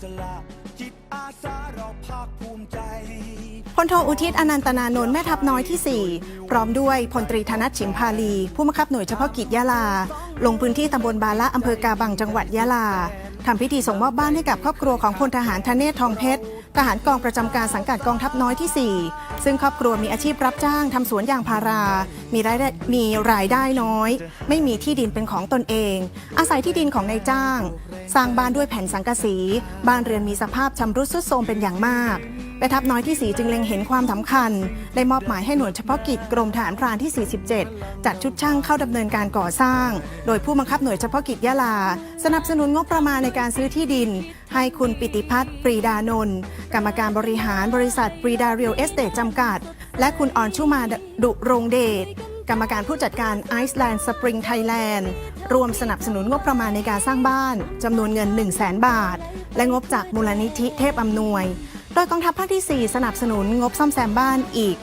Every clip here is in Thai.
สละจิตอาสาเราภาคภูมิใจ พลโทอุทิศอนันตนานนท์แม่ทัพน้อยที่ 4 พร้อมด้วยพลตรีธนัทฉิมพาลี ผู้บังคับหน่วยเฉพาะกิจยะลา ลงพื้นที่ตำบลบาละอำเภอกาบังจังหวัดยะลา ทำพิธีส่งมอบบ้านให้กับครอบครัวของพลทหารธเนศทองเพชร ทหารกองประจำการสังกัดกองทัพน้อยที่ 4 ซึ่งครอบครัวมีอาชีพรับจ้างทำสวนยางพารา มีรายได้มีรายได้น้อย ไม่มีที่ดินเป็นของตนเอง อาศัยที่ดินของนายจ้าง สร้างบ้านด้วยแผ่นสังกะสี บ้านเรือนมีสภาพชำรุดทรุดโทรมเป็นอย่างมาก แม่ทัพน้อยที่ 4 จึงเล็งเห็นความสำคัญ ได้มอบหมายให้หน่วยเฉพาะกิจกรมฐานพรานที่ 47 จัดชุดช่างเข้าดำเนินการก่อสร้าง โดยผู้บังคับหน่วยเฉพาะกิจยะลา สนับสนุนงบประมาณในการซื้อที่ดิน ให้คุณปิติพัฒน์ปรีดานนท์กรรมการบริหารบริษัทปรีดาเรียลเอสเตทจำกัด และคุณอ่อนชุมาดุรงเดชกรรมการผู้จัดการไอซ์แลนด์สปริงไทยแลนด์รวมสนับสนุนงบประมาณในการสร้างบ้านจำนวนเงิน 1 0 0 0 0แบาท และงบจากมูลนิธิเทพอำนวย โดยกองทัพภาคที่ 4 สนับสนุนงบซ่อมแซมบ้านอีก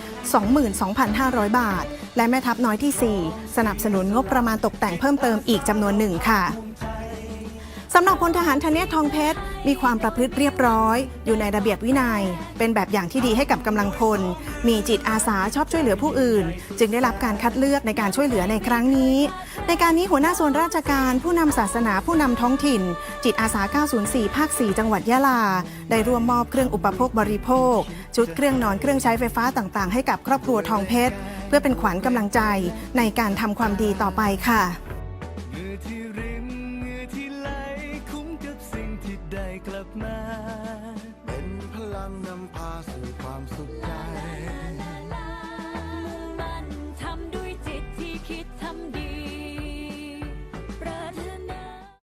22,500 บาท และแม่ทัพน้อยที่ 4 สนับสนุนงบประมาณตกแต่งเพิ่มเติมอีกจำนวนหนึ่งค่ะสำหรับพลทหารธเนศทองเพชร มีความประพฤติเรียบร้อย อยู่ในระเบียบวินัย เป็นแบบอย่างที่ดีให้กับกำลังพล มีจิตอาสาชอบช่วยเหลือผู้อื่น จึงได้รับการคัดเลือกในการช่วยเหลือในครั้งนี้ ในการนี้หัวหน้าส่วนราชการผู้นำศาสนาผู้นำท้องถิ่น จิตอาสา 904 ภาค 4 จังหวัดยะลา ได้ร่วมมอบเครื่องอุปโภคบริโภค ชุดเครื่องนอนเครื่องใช้ไฟฟ้าต่างๆ ให้กับครอบครัวทองเพชร เพื่อเป็นขวัญกำลังใจในการทำความดีต่อไปค่ะ กลับมา เป็นพลังนำพาสู่ความสุขใจ มุ่งมั่นทำด้วยจิตที่คิดทำดี